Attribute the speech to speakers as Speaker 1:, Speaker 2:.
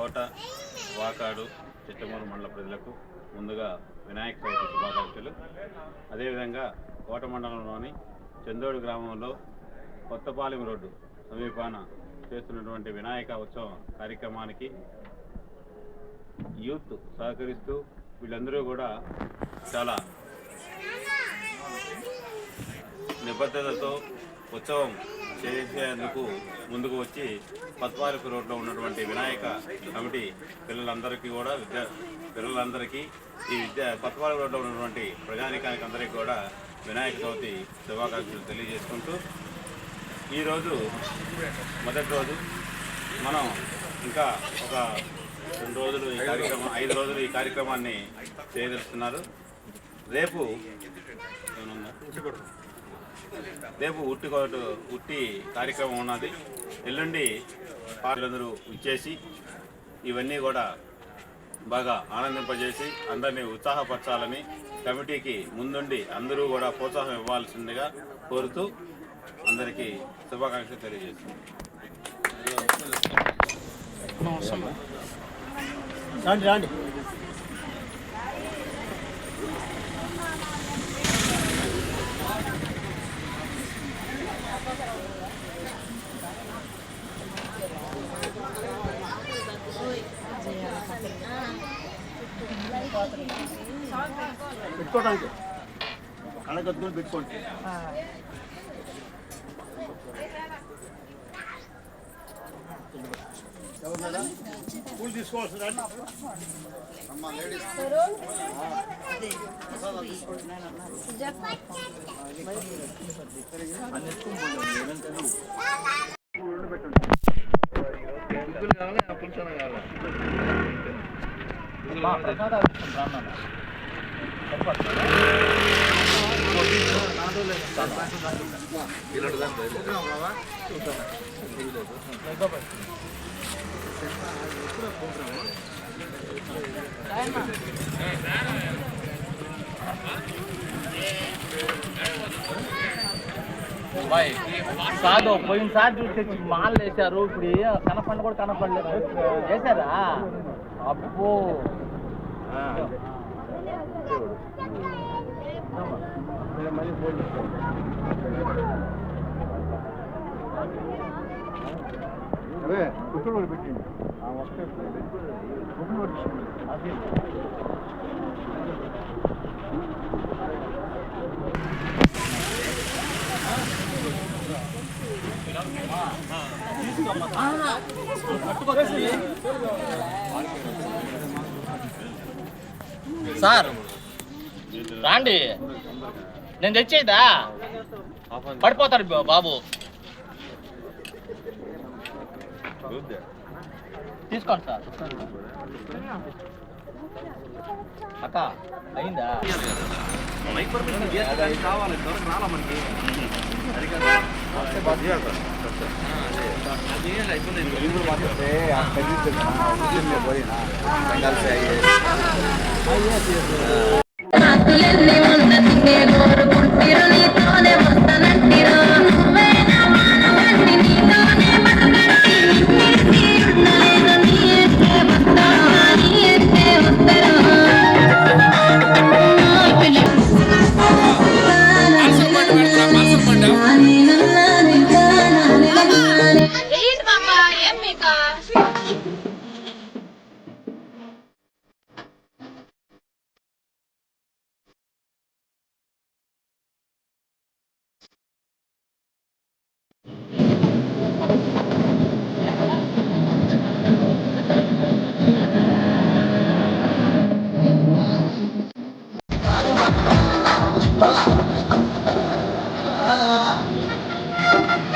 Speaker 1: కోట వాకాడు చిట్టమూరు మండల ప్రజలకు ముందుగా వినాయక చవితి శుభాకాంక్షలు. అదేవిధంగా కోట మండలంలోని చందోడు గ్రామంలో కొత్తపాలెం రోడ్డు సమీపాన చేస్తున్నటువంటి వినాయక ఉత్సవం కార్యక్రమానికి యూత్ సహకరిస్తూ వీళ్ళందరూ కూడా చాలా నిబద్ధతతో ఉత్సవం చేసేందుకు ముందుకు వచ్చి పద్మాలపు రోడ్లో ఉన్నటువంటి వినాయక కమిటీ పిల్లలందరికీ కూడా విద్యా పిల్లలందరికీ ఈ విద్యా పద్మాలపు రోడ్లో ఉన్నటువంటి ప్రజానికానికి అందరికీ కూడా వినాయక చవితి శుభాకాంక్షలు తెలియజేసుకుంటూ ఈరోజు మొదటి రోజు మనం ఇంకా ఒక రెండు రోజులు ఈ కార్యక్రమం ఐదు రోజులు ఈ కార్యక్రమాన్ని చేయదలుస్తున్నారు రేపు ఏమన్నా? రేపు ఉట్టి కోటు ఉట్టి కార్యక్రమం ఉన్నది. ఎల్లుండి పాటలందరూ ఇచ్చేసి ఇవన్నీ కూడా బాగా ఆనందింపజేసి అందరినీ ఉత్సాహపరచాలని కమిటీకి ముందుండి అందరూ కూడా ప్రోత్సాహం ఇవ్వాల్సిందిగా కోరుతూ అందరికీ శుభాకాంక్షలు తెలియజేస్తున్నాను
Speaker 2: రాండి రాండి పెట్టుకోవడానికి కళ్ళకత్తుకుని పెట్టుకోండి ఎవరు சொன்னாங்களே அப்படின்னு சொன்னாங்க
Speaker 3: బాయ్. కాదు పోయినసారి చూసి మాల్ వేశారు ఇప్పుడు కనపండి కూడా కనపడలేదు వేశారా? అబ్బో.
Speaker 2: అవే కుక్కలు పెట్టింది
Speaker 3: సార్ రాండి. నేను తెచ్చేదా? పడిపోతారు బాబు. తీసుకోండి సార్. అక్క అయిందా?
Speaker 4: ఆకులన్నీ ಇವರು ಮಾತಾಡ್ತೆ ಬಂದಿರ್ತೀನಿ Thank you.